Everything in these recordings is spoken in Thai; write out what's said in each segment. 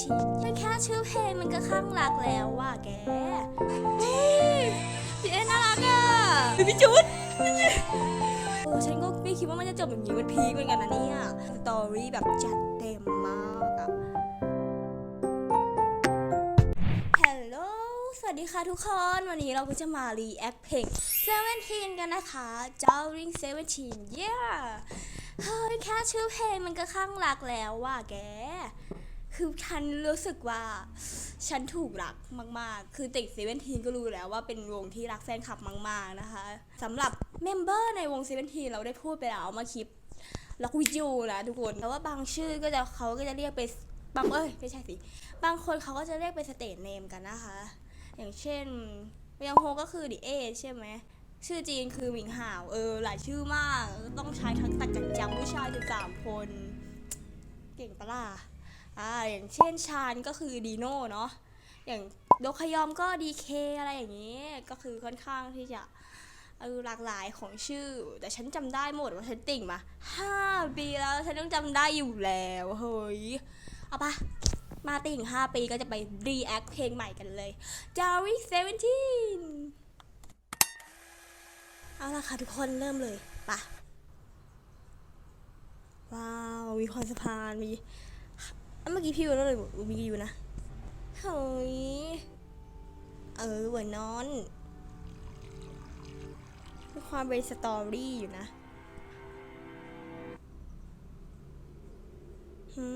ทีแค่ชื่อเพลงมันก็ข้างหลักแล้วว่ะแกเฮ้ยพี่เอ็นน่ารักอะพี่จุดเออฉันก็ไม่คิดว่ามันจะจบแบบนี้มันพีคเหมือนกันนะเนี่ยสตอรี่แบบจัดเต็มมากอะฮัลโหลสวัสดีค่ะทุกคน วันนี้เราก็จะมารีแอคเพลง17 กันนะคะ Dowring 17 yeah เฮ้ย แค่ชื่อเพลงมันก็ข้างรักแล้วว่ะแก คือฉันรู้สึกว่าฉันถูกรักมาก ๆ คือติดเซเว่นทีนก็รู้แล้วว่าเป็นวงที่รักแฟนคลับมาก ๆ นะคะสำหรับเมมเบอร์ในวงเซเว่นทีนเราได้พูดไปแล้วมาคลิปล็อกวิดีโอนะทุกคนแต่ว่าบางชื่อก็จะเขาก็จะเรียกไปบางเอ้ยไม่ใช่สิ บางคนเขาก็จะเรียกเป็นสเตทเนมกันนะคะ อย่างเช่นยังโฮก็คือดิเอใช่ไหมชื่อจีนคือหมิงห่าว เออ หลายชื่อมาก ต้องใช้ทั้งตัดกันจำผู้ชาย13คน เก่งปะล่ะ อ่าอย่างเช่นชานก็คือดีโน่เนาะอย่างโดคยอมก็ดีเคอะไรอย่างนี้ ก็คือค่อนข้างที่จะเออหลากหลายของชื่อ แต่ฉันจำได้หมดว่าฉันติ่งมาห้าปีแล้วฉันต้องจำได้อยู่แล้วเฮ้ยเอาปะมาติ่ง5ปีก็จะไป react เพลงใหม่กันเลย d a r y 17 เอาละค่ะทุกคนเริ่มเลยปะว้าว มีคอนสะพานมี เมื่อกี้พี่วิวแล้วเลยมีอยู่นะเฮ้ยเออเหมือนนอนมีความเป็นสตอรี่อยู่นะหื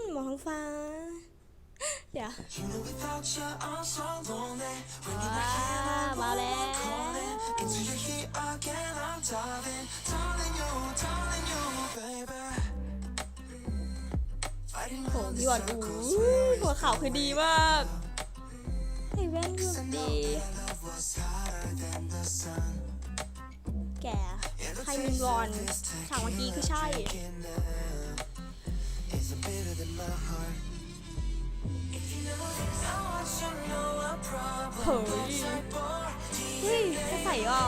มมองท้องฟ้า เดี๋ยวว้ามาแล้ว พี่วานอู้หัวขาวคือดีมากใส่แว่นคือดี แกใครมินวอนฉากเมื่อกี้คือใช่เฮ้ยเฮ้ยจะใส่อะ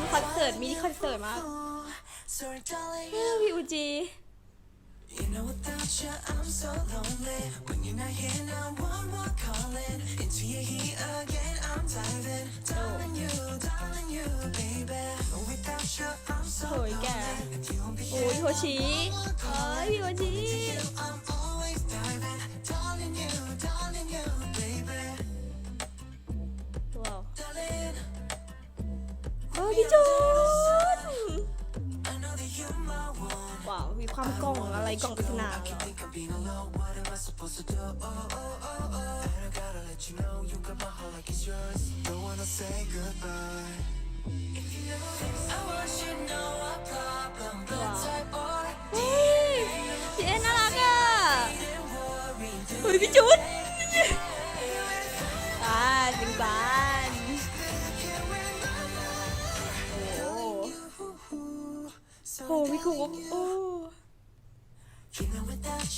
คือความคอนเสิร์ตมินิคอนเสิร์ตมากเฮ้ยพี่อูจี You know without you I'm so lonely When you're not here now one more calling Into your heat again I'm diving Darling you, darling you baby Without you I'm so เฮ้ยแก If you won't be โอ้ย here โฮชิเอ้ยพี่โฮชิา มีความกล่องอะไรกล่องปริศนาพี่เอ็นน่ารักอะเฮ้ยพี่จุดอ่าจริงบ้านโอ้โหพี่กุ๊บโอ้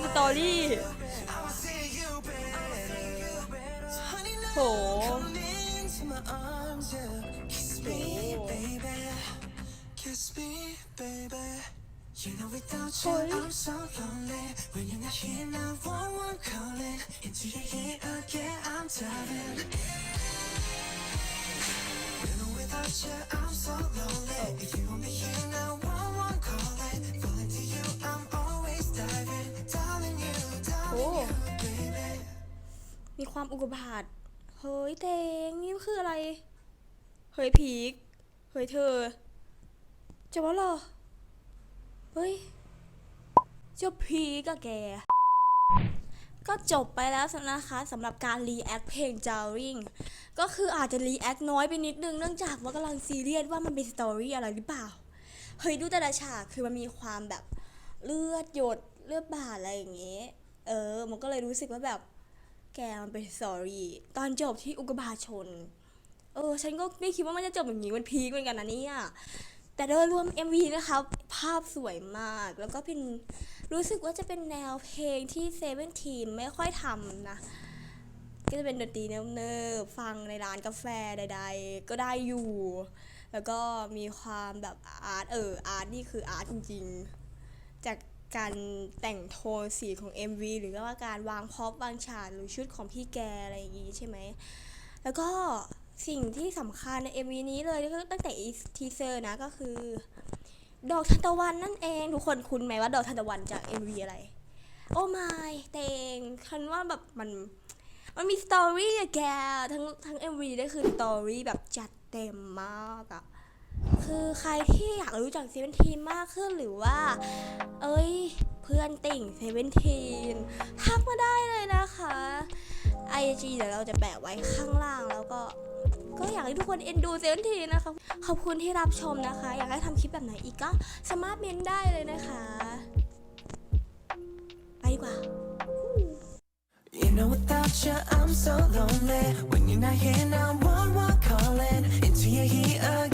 เนี่ยความสตอรี่ I will see you, baby. So honey, now โห come into my arms, yeah. Kiss me, baby. Kiss me, baby. You know without you Oi. I'm so lonely. When you're not here now, one one calling into your head again. I'm diving. You know without you I'm so lonely. If you won't be here มีความอุกบาตเฮ้ยเตงนี่คืออะไร เฮ้ยพีเฮ้ยเธอ จะว่าเหรอ เฮ้ย เจ้าพีกอะแก ก็จบไปแล้วนะคะสำหรับการรีแอคเพลง j a r i n g ก็คืออาจจะรีแอคน้อยไปนิดนึงเนื่องจากว่ากำลังซีเรียสว่ามันเป็นสตอรี่อะไรหรือเปล่า เฮ้ยดูแต่ละฉากคือมันมีความแบบเลือดหยดเลือดบาดอะไรอย่างเงี้ย เออ มันก็เลยรู้สึกว่าแบบ แกมันเป็นสอรี่ตอนจบที่อุกกาบาชน เออ ฉันก็ไม่คิดว่ามันจะจบแบบนี้มันพีคเหมือนกันนะเนี่ยแต่โดยรวม MV นะคะภาพสวยมาก แล้วก็เป็นรู้สึกว่าจะเป็นแนวเพลงที่เซเว่นทีมไม่ค่อยทำนะ ก็จะเป็นดนตรีเนิบๆฟังในร้านกาแฟใด ๆ ก็ได้อยู่ แล้วก็มีความแบบอาร์ตเอออาร์ตนี่คืออาร์ตจริงๆ จาก การแต่งโทนสีของ MV หรือว่าการวางพร็อพวางฉากหรือชุดของพี่แกอะไรอย่างงี้ใช่ไหม แล้วก็สิ่งที่สำคัญใน MV นี้เลยก็ตั้งแต่ทีเซอร์นะก็คือ ดอกทานตะวันนั่นเองทุกคนคุ้นไหมว่าดอกทานตะวันจาก MV อะไร โอ้ไม่เตงคันว่าแบบมันมันมีสตอรี่อะแกทั้งทั้ง MV ได้คือสตอรี่แบบจัดเต็มมากอะ คือใครที่อยากรู้จักเซเว่นทีนมากขึ้นหรือว่า เอ้ย เพื่อนติ่งเซเว่นทีนทักมาได้เลยนะคะ IG เดี๋ยวเราจะแปะไว้ข้างล่างแล้วก็ ก็อยากให้ทุกคนเอ็นดูเซเว่นทีนะคะ ขอบคุณที่รับชมนะคะ อยากให้ทำคลิปแบบไหนอีกก็สามารถเมนได้เลยนะคะ ไปดีกว่า You know without you I'm so lonely When you're not here now one one calling Until you're here again